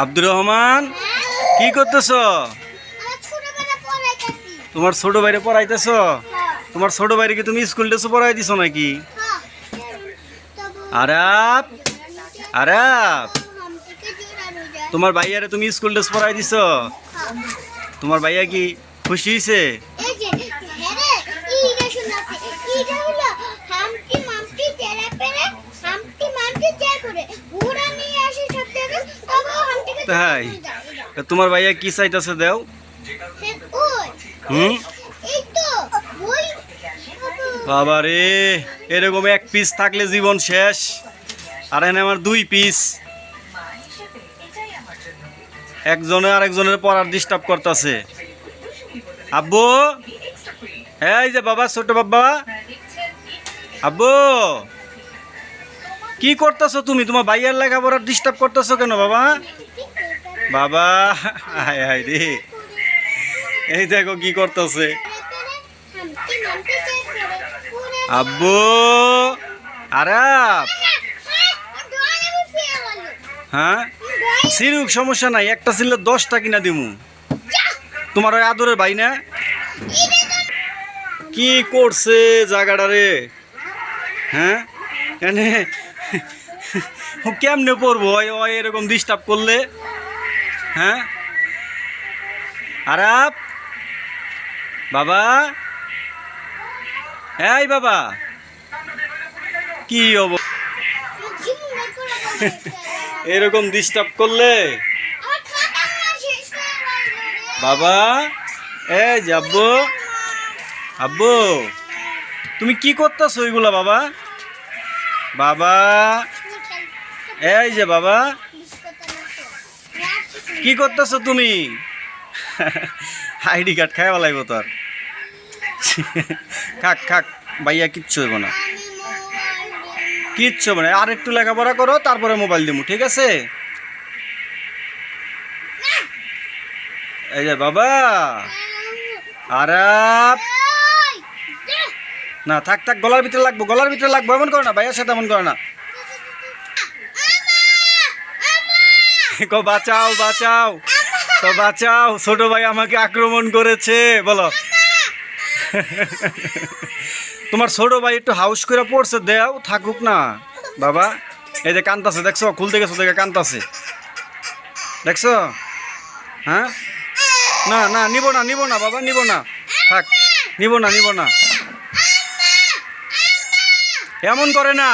আব্দুর রহমান কি করতেছ? তোমার ছোট ভাইরে পড়াইতেছ? হ্যাঁ। তোমার ছোট ভাইরে কি তুমি স্কুল ড্রেসও পড়াই দিছো নাকি? হ্যাঁ। আরাপ আরাপ। তোমার ভাইয়ারে তুমি স্কুল ড্রেস পড়াই দিছো? হ্যাঁ। তোমার ভাইয়া কি খুশি হয়েছে তাই? তোমার ভাইয়া কি চাইতেছে দেও? হুম? বাবা রে এরকম এক পিস থাকলে জীবন শেষ। আর এখানে আমার দুই পিস একজনে আরেকজনের পড়ার ডিস্টার্ব করতেছে। আব্বু, এই যে বাবা, ছোট বাবা। আব্বু, কি করতেছো তুমি? তোমার ভাইয়ের লেখাপড়ার ডিস্টার্ব করতেছো কেন বাবা? বাবা, হায় হায় রে। এই দেখো কি করতেছে। আব্বু আরাপ হ্যাঁ? সিরুক সমস্যা নাই, একটা ছিল দশটা কিনা দিমু। তোমার ওই আদরের ভাই না? কি করছে জায়গাটা রে? হ্যাঁ? ও কেমনে পড়ব? এরকম ডিস্টার্ব করলে? হ্যাঁ? আরাপ? বাবা? এই বাবা। কি অব এরকম ডিস্টার্ব করলে? বাবা? এই যে আব্বু। আব্বু, তুমি কি করতেছো ওইগুলা বাবা? বাবা? এই যে বাবা। কি করতেছো তুমি? আইডি কার্ড খাই লাগব তোর খাক খাক, ভাইয়া কিচ্ছু হইব না। কিচ্ছু মানে আর একটু লেখাপড়া করো, তারপরে মোবাইল দিমু, ঠিক আছে? এই যে বাবা। আরাপ। না, থাক থাক, গলার ভিতরে লাগবো, গলার ভিতরে লাগবো, এমন করো না ভাইয়ার সাথে এমন করো না। কো বাঁচাও বাঁচাও। তো বাঁচাও, ছোট ভাই আমাকে আক্রমণ করেছে, বলো। তোমার ছোট ভাই একটু হাউস করে পড়ছে, দেও, থাকুক না। বাবা, এই যে কান্তাছে দেখছ? খুলতে গেছো দেখে কান্তাছে দেখছ? হ্যাঁ? না না, নিব না নিব না, বাবা, নিব না। থাক, নিব না নিব না। এমন করে না।